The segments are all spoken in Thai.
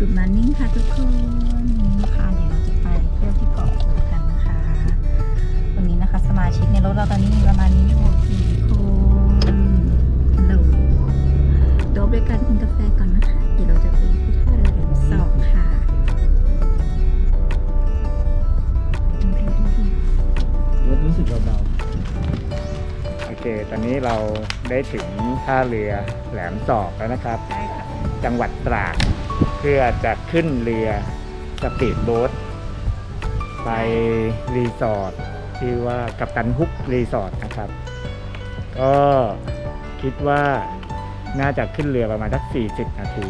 Good morning ค่ะทุกคนนี่นะคะเดี๋ยวเราจะไปเที่ยวที่เกาะกูดกันนะคะ วันนี้นะคะสมาชิกในรถเราตอนนี้มีประมาณนี้หกสี่คนฮัลโหลเดี๋ยวไปกันกินกาแฟก่อนนะคะ เดี๋ยวเราจะไปที่ท่าเรือแหลมสองค่ะรถรู้สึกเบาๆโอเค ตอนนี้เราได้ถึงท่าเรือแหลมสอกแล้วนะครับ จังหวัดตราด พื่อจะขึ้นเรือสปีดโบ๊ทไปรีสอร์ทชื่อว่ากัปตันฮุกรีสอร์ทนะครับ ก็คิดว่าน่าจะขึ้นเรือประมาณสัก 40นาที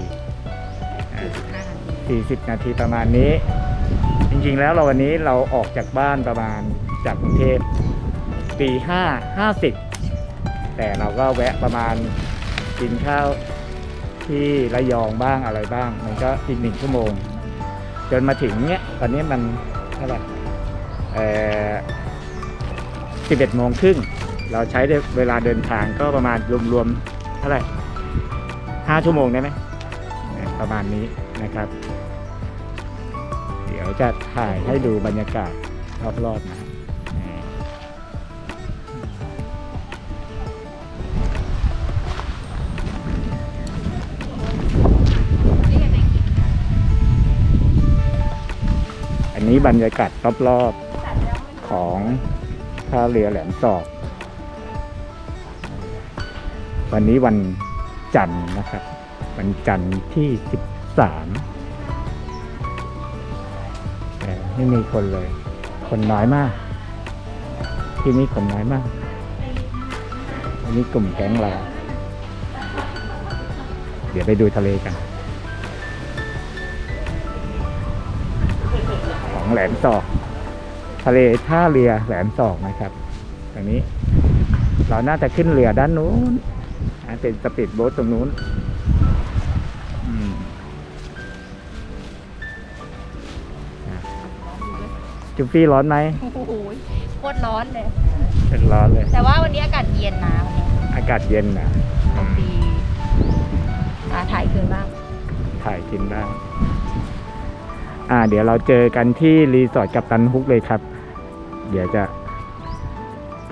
อ่าห้านาที 40 นาทีประมาณนี้ จริงๆแล้วเราวันนี้เราออกจากบ้านประมาณจากกรุงเทพตีห้าห้าสิบแต่เราก็แวะประมาณกินข้าว ที่ระยองบ้างอะไรบ้าง มันก็อีกหนึ่งชั่วโมง จนมาถึงเนี้ยตอนนี้มันเท่าไหร่เออสิบเอ็ดโมงครึ่งเราใช้เวลาเดินทางก็ประมาณรวมๆเท่าไหร่ห้าชั่วโมงได้ไหมประมาณนี้นะครับ เดี๋ยวจะถ่ายให้ดูบรรยากาศรอบๆนะ นี้บรรยากาศรอบๆของท่าเรือแหลมสอกวันนี้วันจันทร์นะครับ วันจันทร์ที่ 13แต่ไม่มีคนเลย คนน้อยมาก ที่นี่คนน้อยมาก อันนี้กลุ่มแก๊งเรา เดี๋ยวไปดูทะเลกัน แหลมสอกทะเลท่าเรือแหลมสอกนะครับตรงนี้ เราน่าจะขึ้นเรือด้านนู้นอ่าเป็นสปีดโบ๊ทตรงนู้นอืมอะจุ๊บฟี่ร้อนไหมโอ้โหโคตรร้อนเลยเป็นร้อนเลย แต่ว่าวันนี้อากาศเย็นนะวันนี้อากาศเย็นนะอืมดีอ่าถ่ายคืนบ้าง ถ่ายกินบ้าง อ่า เดี๋ยวเราเจอกันที่รีสอร์ทกับตันฮุกเลยครับ เดี๋ยวจะ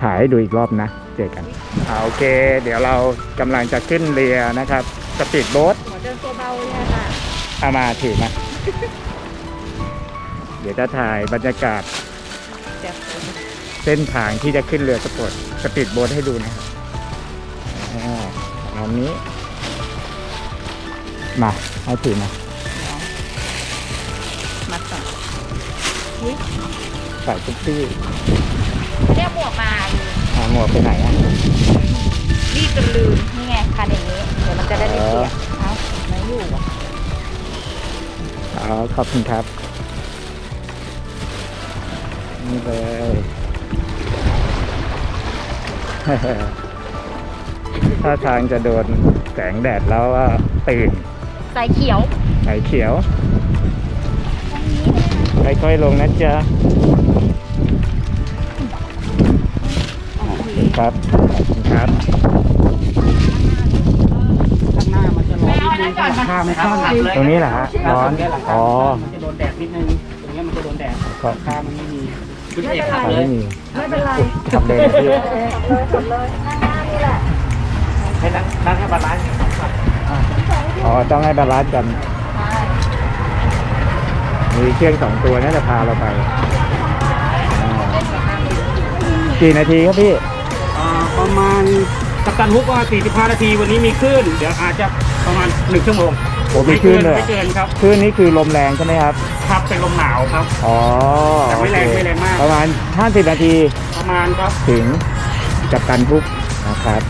ถ่ายให้ดูอีกรอบนะ เจอกันอ่าโอเค เดี๋ยวเรากำลังจะขึ้นเรือนะครับสปีดโบ๊ทหัวเดินตัวเบาเลยค่ะ เอามาถือมา เดี๋ยวจะถ่ายบรรยากาศเดี๋ยวเส้นทางที่จะขึ้นเรือสปอร์ตสปีดโบ๊ทให้ดูนะครับอ่าอันนี้ มาให้ถือมา ใส่ทุกที่เรียกหมวกมาลืมหาหมวกไปไหนอะรีบจนลืมนี่ไงคันอย่างนี้ เดี๋ยวมันจะได้ไม่เปียกเอ้าไม่อยู่อะอ๋อขอบคุณครับ นี่เลย ถ้าทางจะโดนแสงแดดแล้วก็ตื่น สายเขียวไฟเขียว ค่อยๆลงนะจ๊ะขอบคุณครับขอบคุณครับข้างหน้ามันจะร้อนนิดนึงข้างหน้าไม่เข้าหนักเลยตรงนี้แหละฮะร้อนอ๋อมันจะโดนแดดนิดนึงตรงเนี้ยมันจะโดนแดดขอข้างมันไม่มีคุณเอกขับขอเลไม่ยมีไม่เป็นไรทำเลยนะพี่ให้นั่งนั่งให้บาลานซ์อ๋อต้องให้บาลานซ์กัน มีเครื่องสองตัวน่าจะพาเราไปอ่ากี่นาทีครับพี่อ่าประมาณกัปตันฮุกว่า45 นาที วันนี้มีคลื่น เดี๋ยวอาจจะประมาณ 1 ชั่วโมงโอ้มีคลื่นเลยเหรอไม่เกินครับคลื่นนี้คือลมแรงใช่ไหมครับครับเป็นลมหนาวครับ อ๋อแต่ไม่แรงโอเคไม่แรงมาก ประมาณ 50 นาที ประมาณครับ ถึงกับตันทุกนะครับ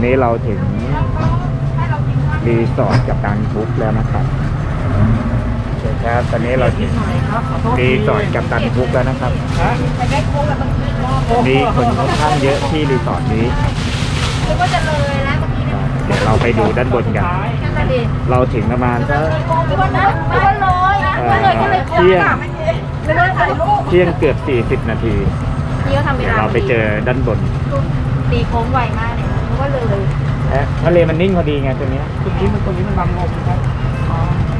อ่าตอนนี้เราถึงรีสอร์ทกับการบุ๊กแล้วนะครับโอเคครับตอนนี้เราถึงหน่อยครับขอโทษทีรีสอร์ทกับการบุ๊กแล้วนะครับฮะไปได้โค้งแล้วเมื่อกี้มีคนค่อนข้างเยอะที่รีสอร์ทนี้นึกว่าจะเลยแล้วเมื่อกี้อ่าเดี๋ยวเราไปดูด้านบนกันนั่นน่ะดิเราถึงประมาณสักนึกว่านะนึกว่าเลยนะเอ่อก็เลยก็เลยโค้งเที่ยงอะนึกว่าถ่ายรูปเที่ยงเกือบ 40 นาทีนี่ก็ทำเวเดี๋ยวลาเราไปเจอด้านบนตีโค้งไวมากเลยนึ กว่าเลยเอ๊ะทะเลมันนิ่งพอดีไงตัวเนี้ยตรงนี้มันตรงนี้มันบังลมครับ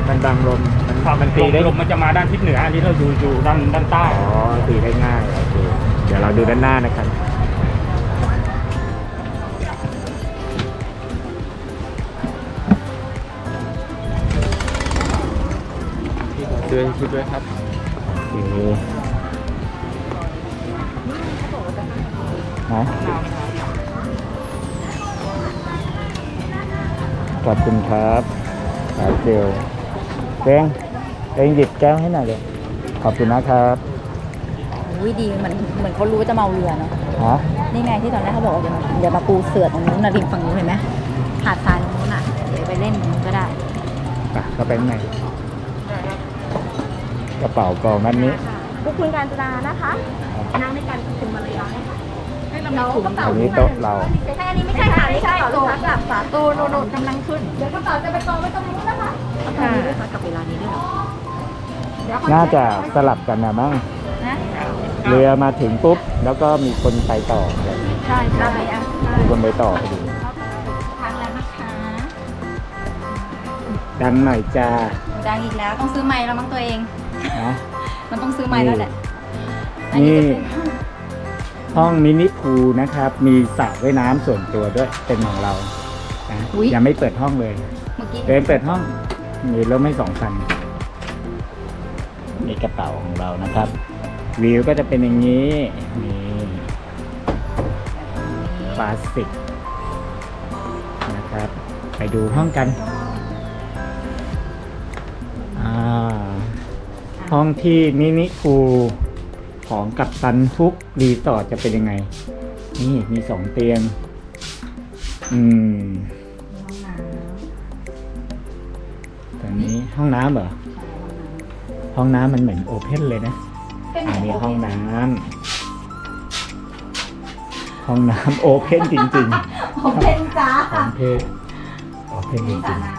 มันบังลมมันครับมันตีลมได้ลมมันจะมาด้านทิศเหนืออันนี้เราอยู่อยู่ด้านด้านใต้อ๋อตีได้ง่ายโอเคเดี๋ยวเราดูด้านหน้านะครับด้วยคิดด้วยครับโอเคฮะ ขอบคุณครับสายเจลเองเองหยิบแก้วให้หน่อยเลยขอบคุณนะครับอุ้ยดีเหมือนเหมือนเขารู้ว่าจะเมาเรือเนาะฮะนี่ไงที่ตอนแรกเขาบอกว่าอย่ามาอย่ามาปูเสือตรงนู้นนะริมฝั่งนู้นเห็นไหมหาดทรายตรงนู้นน่ะเดี๋ยวไปเล่นตรงนู้นก็ได้ไปเข้าไปข้างในกระเป๋ากองนั้นนี้พวกคุณการจนานะคะนั่งในการคุมมาเลยให้เราเรากระเป๋าอันนี้โต๊ะเราใช่อันนี้ไม่ใช่ค่ะไม่ใช่โต๊ะหลักฝาตู้โนโนกำลังขึ้น เดี๋ยวกระเป๋าจะไปกองไว้ตรงนู้นนะคะค่ะกับเวลานี้ด้วยเหรอน่าจะสลับกันนะมั้งนะเรือมาถึงปุ๊บ แล้วก็มีคนไปต่อเลยใช่ใช่อะมีคนไปต่อพอดีทางแล้วนะคะดังหน่อยจ้าดังอีกแล้วต้องซื้อไม้แล้วมั้งตัวเองนะมันต้องซื้อไม้แล้วแหละนี่อัจะเป็น ห้องมินิพูลนะครับ มีสระว่ายน้ำส่วนตัวด้วยเป็นของเรานะยังไม่เปิดห้องเลย เมื่อกี้เดินเปิดห้อง มีรถไม่สองคันนี่กระเป๋าของเรานะครับ วิวก็จะเป็นอย่างนี้นี่คลาสสิกนะครับ ไปดูห้องกันอ่าห้องที่มินิพูล ของกัปตันฟุกรีสอร์ทจะเป็นยังไง นี่มีสองเตียง อืมตอนนี้ห้องน้ำเหรอ ห้องน้ำมันเหมือนโอเพนเลยนะอันนี้ห้องน้ำห้องน้ำโอเพนจริงโอเพนจ้าๆโอเพนโอเพนจมีสระริงน้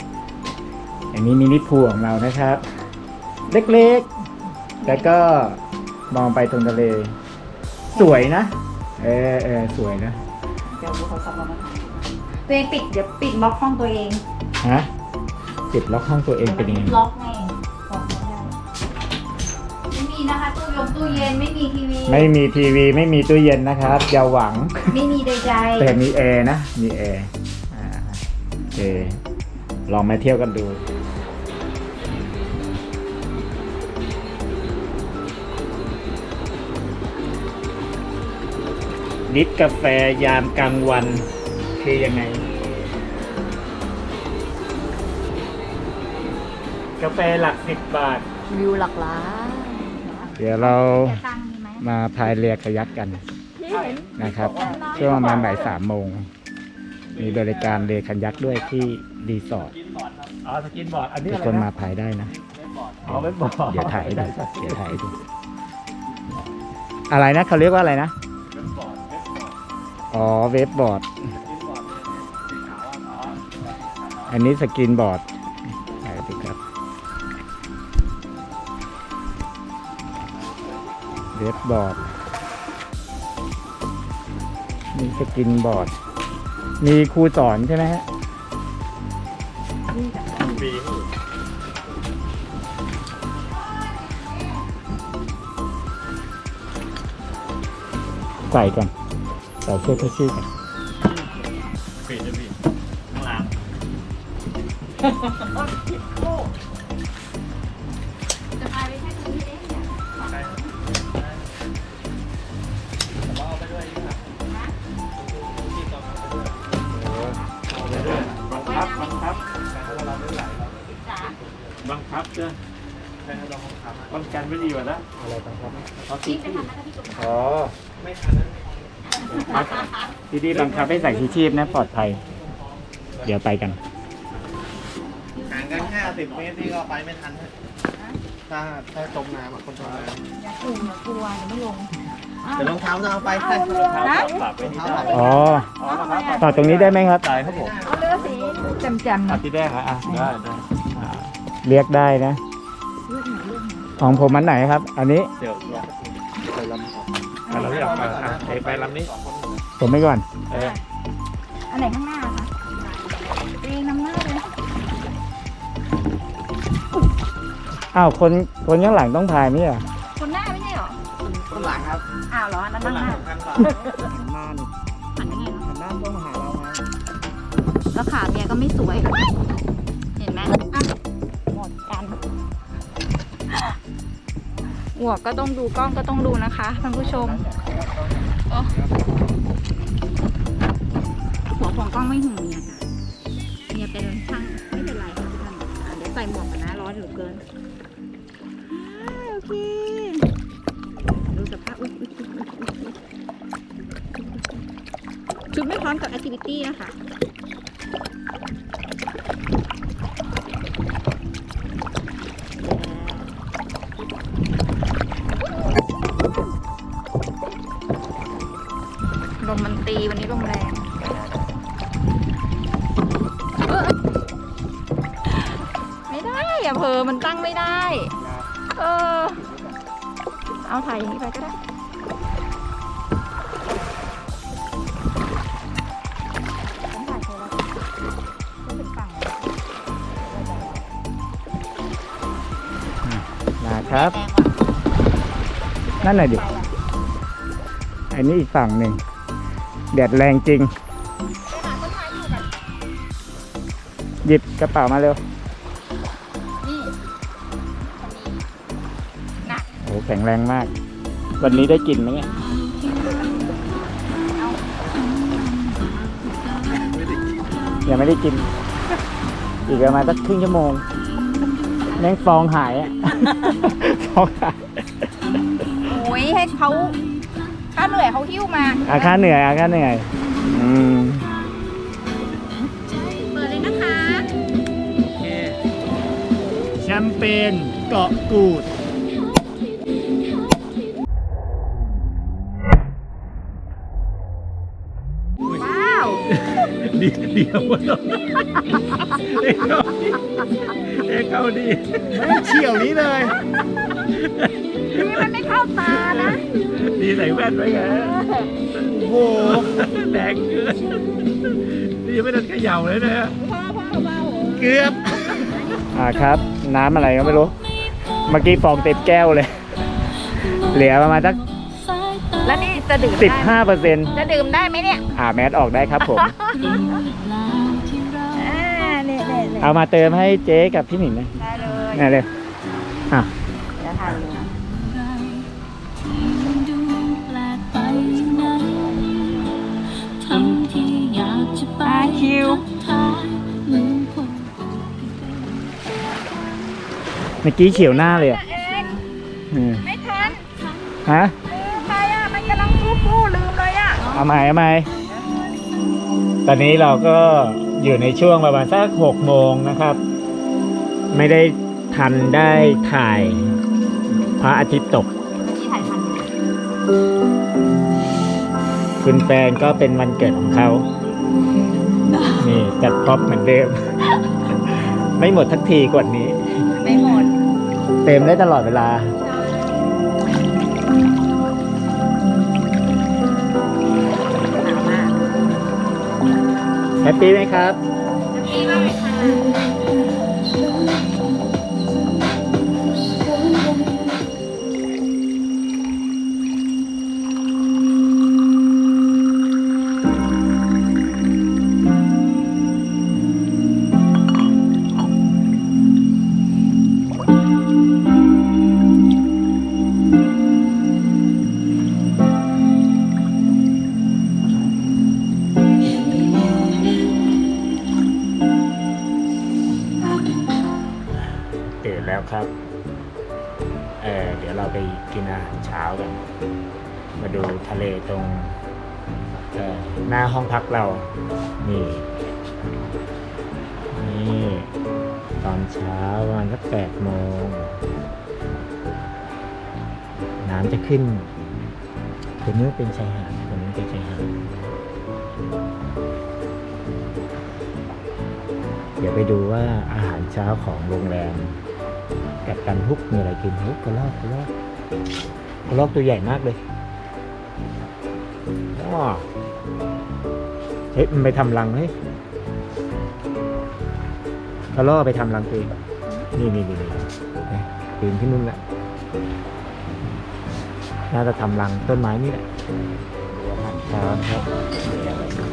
ๆอันนี้มินิพูลของเรานะครับ เล็กๆแต่ก็ มองไปตรงทะเล สวยนะ เออเออสวยนะำเดี๋ยวดูเขาซับเรามาทำตัวเองปิดเดี๋ยวปิดล็อกห้องตัวเองฮะปิดล็อกห้องตัวเองเป็นยังไงล็อกไงล็อกไม่ได้ไม่มีนะคะตู้ยงตู้เย็นไม่มีทีวีไม่มีทีวีไม่มีตู้เย็นนะครับอย่าหวัง ไม่มีใดแต่มีแอร์นะ มีแอร์อ่าโอเคลองมาเที่ยวกันดู นิดกาแฟยามกลางวันคือยังไง กาแฟหลักสิบบาทๆวิวหลักล้านเดี๋ยวเราแต่ตังค์มีไหมมาพายเรือขยักกันนะครับ ช่วงประมาณบ่ายสามโมง มีบริการเรือคันยักษ์ด้วยที่รีสอร์ทอ๋อสกินบอร์ด อันนี้ทุกอะไรคนนะมาพายได้นะ อ๋อเว็บบอร์ดเดี๋ยวถ่ายให้ดูเดี๋ยวถ่ายให้ดูอะไรนะเขาเรียกว่าอะไรนะ อ๋อเวฟบอร์ด อันนี้สกินบอร์ดถ่ครับ เวฟบอร์ดมีสกินบอร์ด มีครูสอนใช่ไหมฮะใส่ก่อน ใส่เชื่อกที่กันปิดจะปิดข้างหลังจะพาไปแค่ตรงนี้ได้ยังบังคับบังคับจ๋าบังคับเจ้าป้องกันไม่ดีกว่านะอะไรบังคับพี่ไปทำนะคะพี่อ๋อ ไม่ทันนะ ที่ดีบังคับให้ใส่ชูชีพนะปลอดภัย เดี๋ยวไปกัน ห่างกันแค่สิบเมตรนี่ก็ไปไม่ทันฮะถ้าถ้าจมน้ำอะคนจมน้อย่ากลัวอย่ากลัวเดี๋ยวไม่ลงำเดี๋ยวรองเท้าจะเอาไปให้นะฝากไว้ที่ได้อ๋อต่อตรงนี้ได้ไหมครับ ได้ครับผมเอาเรือสีแจ่มๆหน่อาอยที่แรกครับอะได้ได้อ่าเรียกได้นะลูกไหนลูกไหนของผมมันไหนครับ อันนี้ เดี๋ยวลองไปลำอะเราไม่อยากไปอะไปไปลำนี้ ผมไม่ก่อน เออ อันไหนข้างหน้าคะเองนำหน้าเลยอ้าวคนคนข้างหลังต้องพายไหมอะคนหน้าไม่ใช่เหรอคนหลังครับอ้าวเหรออันนั้นคนนั่งหหลังน้าสำคัญกว่าหันหน้านี่หันยังไงเนอะหันหน้าต้องมาหาเราไงแล้วขาเมียก็ไม่สวย เห็นไหมอะหมดกันหัวกก็ต้องดูกล้องก็ต้องดูนะคะท่านผู้ชมโของกล้องไม่ห่วงเมียค่ะเมียเป็นช่างไม่เป็นไรค่ะทุกท่านเดี๋ยวใส่หมวกกันนะร้อนเหลือเกินโอเคดูสภาพอุ๊ยอุ๊ยอุ๊ยอุ๊ยชุดไม่พร้อมกับแอคทิวิตี้นะคะ มันตั้งไม่ได้ เออ เอาถ่ายอย่างนี้ไปก็ได้ผมถ่ายโทรศัพท์ไม่ถึงฝั่งเลยนะครับแรงว่ะนั่นหน่อยดิไปอะอันนี้อีกฝั่งหนึ่ง แดดแรงจริงไปหาคนถ่ายอยู่กันหยิบกระเป๋ามาเร็ว แข็งแรงมาก วันนี้ได้กินไหมเนี่ยเอายังไม่ได้กิน อีกประมาณสักครึ่งชั่วโมง แม่งฟองหายอะฟองหายโอ้ยให้เขาถ้าเหนื่อยเขาหิ้วมาอาค่าเหนื่อยอาค่าเหนื่อย อืมเปิดเลยนะคะ แชมเปญเกาะกูด ดีเดียวเอ็กเขาดีเอ็กเขาดีไม่เฉียวนี้เลยนี่มันไม่เข้าตานะดีใส่แว่นไว้ไงโอ้โหแรงเกินนี่ยังไม่ทันเขย่าเลยนะฮะพ่อพ่อเบาเกือบอ่าครับ น้ำอะไรก็ไม่รู้ เมื่อกี้ฟองเต็มแก้วเลย เหลือประมาณสัก จะดื่มสิบได้ไหมห้าเปอร์เซ็นต์จะดื่มได้ไหมเนี่ยอ่าแมสออกได้ครับผม อ่าเนี่ยเนี่ยเนี่ยเอามาเติมให้เจ๊กับพี่หนิงนะได้เลยนี่เลยอะเดี๋ยวถ่ายดูนะดูแปลกไปไหนทำที่อยากจะไปอ่าคิวทายเหมือนคนเมื่อกี้เฉียวหน้าเลยอะเองอืมไม่ทันฮะ ลืมไปอะ มันกำลังฟูฟูลืม เลยอะเอาใหม่เอาใหม่ตอนนี้เราก็อยู่ในช่วงประมาณสักหกโมงนะครับ ไม่ได้ทันได้ถ่ายพระอาทิตย์ตกที่ถ่ายทันคุณแฟนก็เป็นวันเกิดของเขา นี่จัดพร็อพเหมือนเดิม ไม่หมดทักทีกว่านี้ ไม่หมด เต็มได้ตลอดเวลา แฮปปี้ไหมครับ แฮปปี้มากเลยค่ะ องพักเรา นี่ นี่ ตอนเช้าประมาณสักแปดโมง น้ำจะขึ้นตรงนี้เป็นชายหาดตรงนี้เป็นชายหาดเดี๋ยวไปดูว่าอาหารเช้าของโรงแรมกับกันฮุกมีอะไรกินฮุกกระลอกกระลอกกระลอกตัวใหญ่มากเลยว้า เฮ้ยมันไปทำรังเฮ้ยกระลอไปทำรังตัวเองนี่นี่นี่นี่เอ๊ะปีนขึ้นนู่นแหละน่าจะทำรังต้นไม้นี่แหละดูอาหารเช้านะครับมีอะไรบ้าง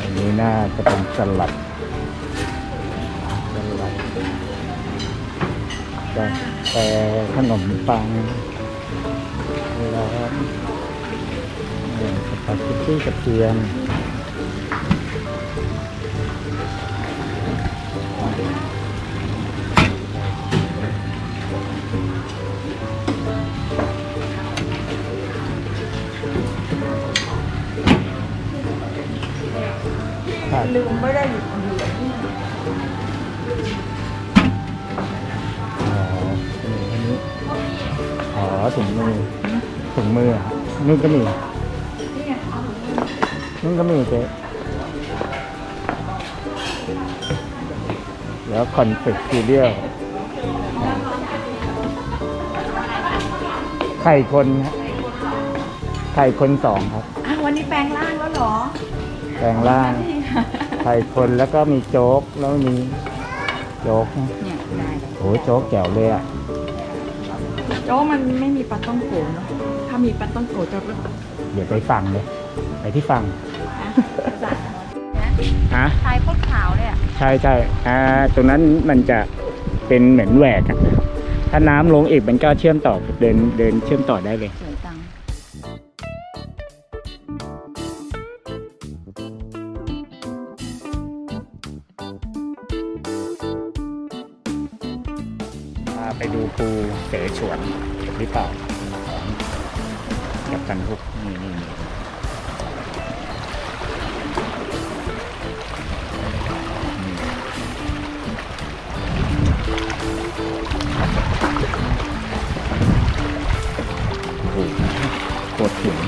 อันนี้น่าจะเป็นสลัดสลัดกาแฟขนมปัง ปาเกตตี้กระเทียมผัดลืมไม่ได้หยิบเหรียญอ๋ออันนี้อ๋อถุงมือถุงมือเหรอนู่นก็มี นู่นก็มีเจ๊แล้วคอนเฟกซีเรียลไข่คนครับไข่คนสองครับ อะวันนี้แปลงร่างแล้วเหรอแปลงร่างไข่คนแล้วก็มีโจ๊กแล้วมีโจ๊กนะเนี่ยได้เลยโอ้โจ๊กแจ๋วเลยอะ โจ้มันไม่มีปลาต้องโกเนาะถ้ามีปลาต้องโกจะแบบเดี๋ยวไปฟังเลย ไปที่ฟัง ฮะชายโคตรขาวเลยอะใช่ใช่อ่าตรงนั้นมันจะเป็นเหมือนแหวกอะถ้าน้ำลงอีกมันก็เชื่อมต่อเดินเดินเชื่อมต่อได้เลย สวยจังพาไปดูภูเสฉวนหรือเปล่ากับกันทุกนี่นี่นี่ โคตรเสียง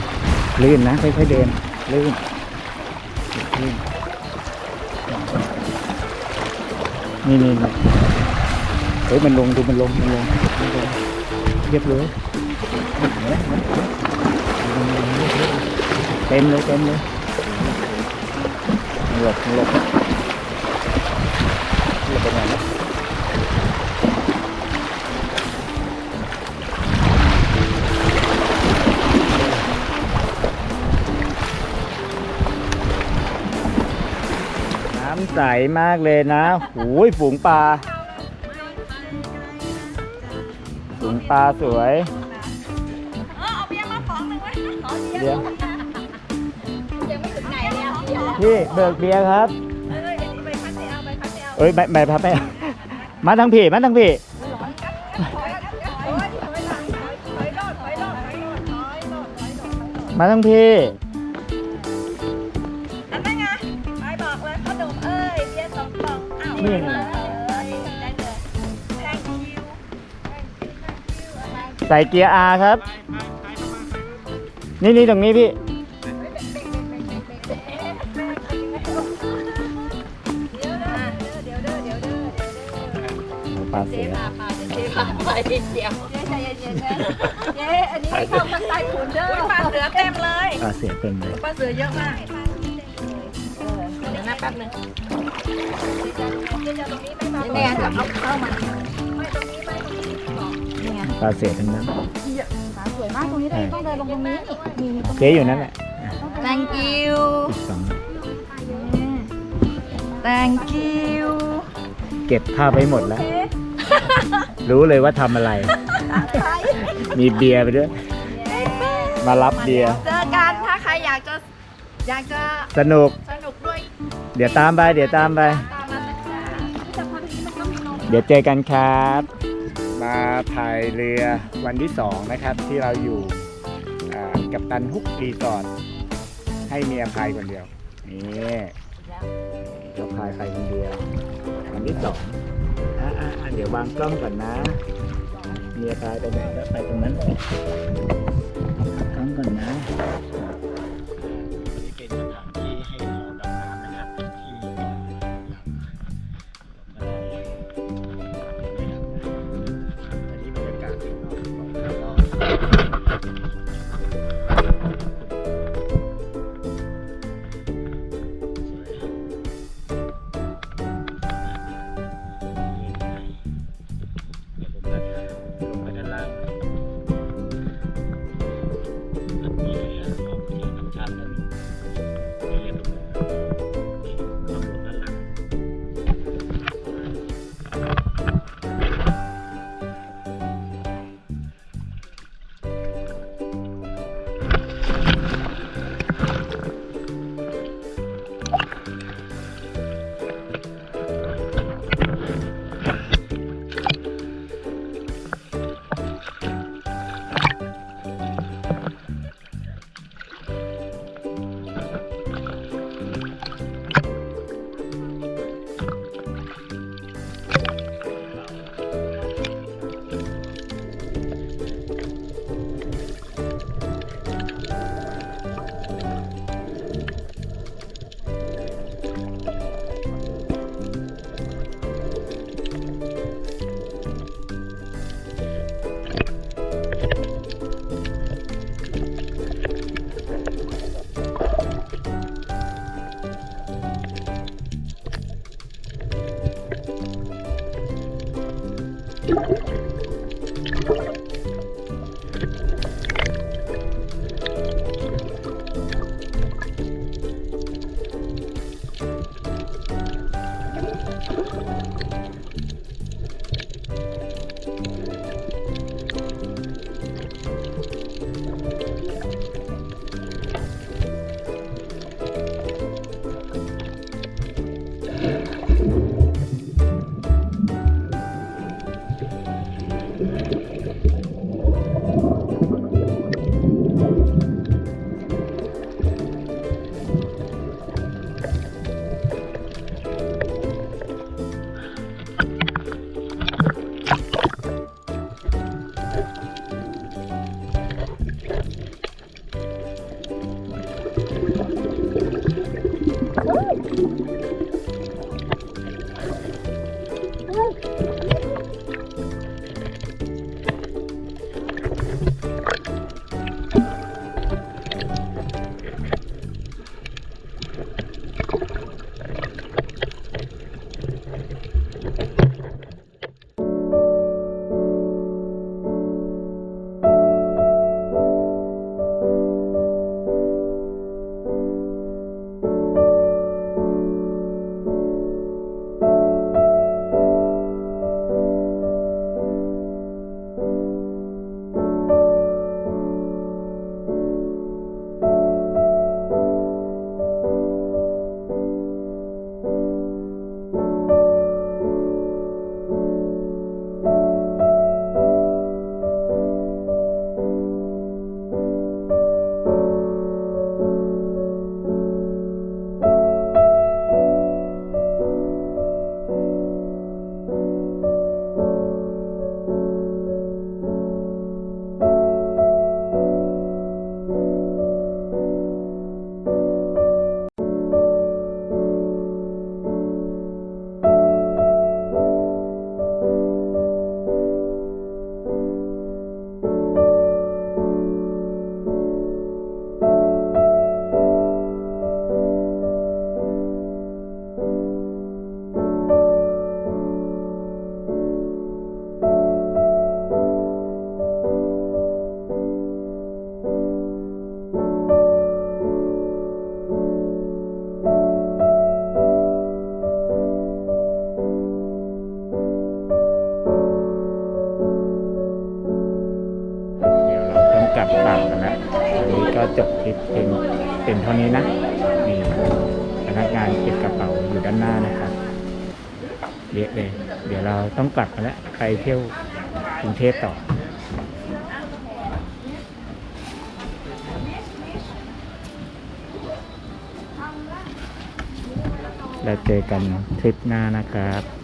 ลื่นนะค่อยๆเดินลื่นลื่นนี่นี่นี่เฮ้ยมันลงดูมันลงมันลงมันลงเรียบเลยเต็มเลยเต็มเลยหลบหลบ น้ำใสมากเลยนะหูยฝูงปลาถุงปลาสวย เออเอาเบียร์มาฟองหนึ่งไว้ขอเบียร์เดี๋ยวยังไม่ถึงไหนเลยอะเบียร์พี่เบิกเบียร์ครับ เออเดี๋ยวนี้ไปพักเดียวไปพักเดียวเอ้ยใบใบพับไปมาทางพี่มาทางพี่ถอยถอยถอยหลังถอยถอยโลดถอยโลดถอยโลดถอยโลดถอยโลดถอยโลดมาทางพี่อั ใส่เกียร์ R ครับ นี่นี่ตรงนี้พี่ เดี๋ยวเด้อเดี๋ยวเด้อเดี๋ยวเด้อเดี๋ยวเด้อปลาเสืเจ๊อพาเจ๊พาไปเดี๋ยวเจ๊ใจเย็นๆนะเจ๊อันนี้เข้ามาใต้ถุนเด้อปลาเสือเต็มเลยปลาเสือเต็มเลยปลาเสือเยอะมากเออเดี๋ยวนะแป๊บนึงนี่ไงจะเอาเข้ามา ปลาเสือทั้งนั้นขาสวยมากตรงนี้เลยต้องเดินลงตรงนี้นี่มีตรงเจ๊อยู่นั่นแหละ thank you อีกสอง thank you เก็บภาพไว้หมดแล้ว รู้เลยว่าทำอะไร มีเบียร์ไปด้วย มารับเบียร์ เจอกันถ้าใครอยากจะอยากจะสนุก สนุกด้วยเดี๋ยวตามไป เดี๋ยวตามไป ตามมาสักจ้าที่สำคัญนี้มันต้องมีนมเดี๋ยวเจอกันครับ มาพายเรือวันที่สองนะครับ ที่เราอยู่กับตันฮุกรีสอร์ทให้เมียพายคนเดียว นี่เราพายไปคนเดียว วันที่สองอะอะเดี๋ยววางกล้องก่อนนะเมียพายไปไหนก็ไปตรงนั้นกล้องก่อนนะ ด้านหน้านะครับเละเลย เดี๋ยวเราต้องกลับมาแล้วไปเที่ยวกรุงเทพต่อ เราเจอกันทริปหน้านะครับ